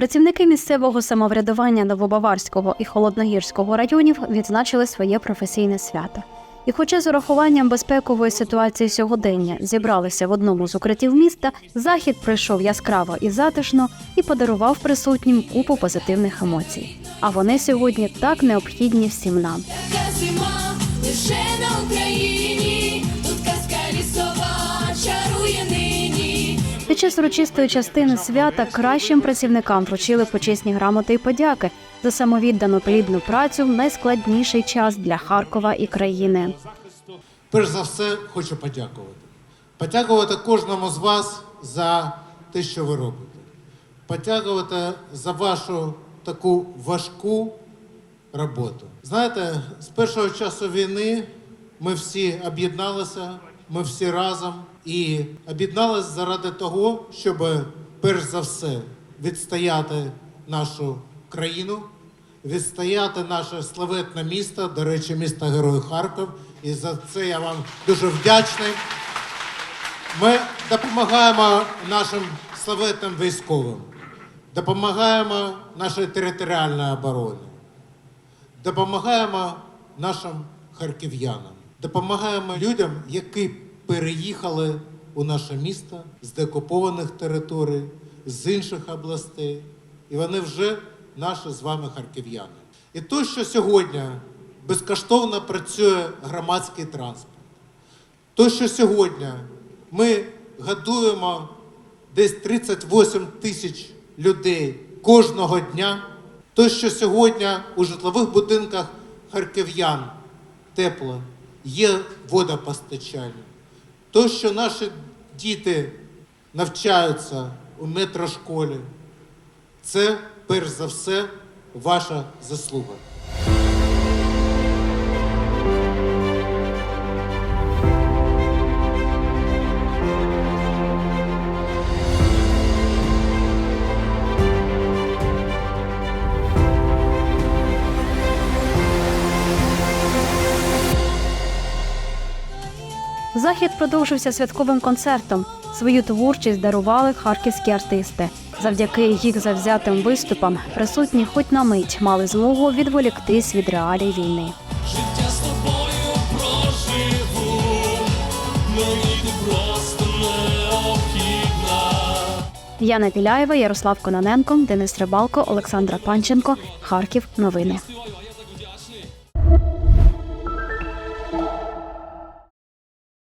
Працівники місцевого самоврядування Новобаварського і Холодногірського районів відзначили своє професійне свято. І, хоча з урахуванням безпекової ситуації сьогодення зібралися в одному з укриттів міста, захід пройшов яскраво і затишно і подарував присутнім купу позитивних емоцій. А вони сьогодні так необхідні всім нам. Під час урочистої частини свята кращим працівникам вручили почесні грамоти і подяки за самовіддану плідну працю в найскладніший час для Харкова і країни. Перш за все, хочу подякувати. Подякувати кожному з вас за те, що ви робите. Подякувати за вашу таку важку роботу. Знаєте, з першого часу війни ми всі об'єдналися, ми всі разом і об'єдналися заради того, щоб перш за все відстояти нашу країну, відстояти наше славетне місто, до речі, місто Герой Харків. І за це я вам дуже вдячний. Ми допомагаємо нашим славетним військовим, допомагаємо нашій територіальній обороні, допомагаємо нашим харків'янам, допомагаємо людям, які переїхали у наше місто з деокупованих територій, з інших областей, і вони вже наші з вами харків'яни. І то, що сьогодні безкоштовно працює громадський транспорт. То, що сьогодні ми годуємо десь 38 тисяч людей кожного дня, то, що сьогодні у житлових будинках харків'ян тепло, є водопостачання, то, що наші діти навчаються у метрошколі, це перш за все ваша заслуга. Захід продовжився святковим концертом. Свою творчість дарували харківські артисти. Завдяки їх завзятим виступам присутні хоч на мить мали змогу відволіктись від реалій війни. Життя з тобою проживу, мені ти просто необхідна. Яна Піляєва, Ярослав Кононенко, Денис Рибалко, Олександра Панченко. Харків. Новини.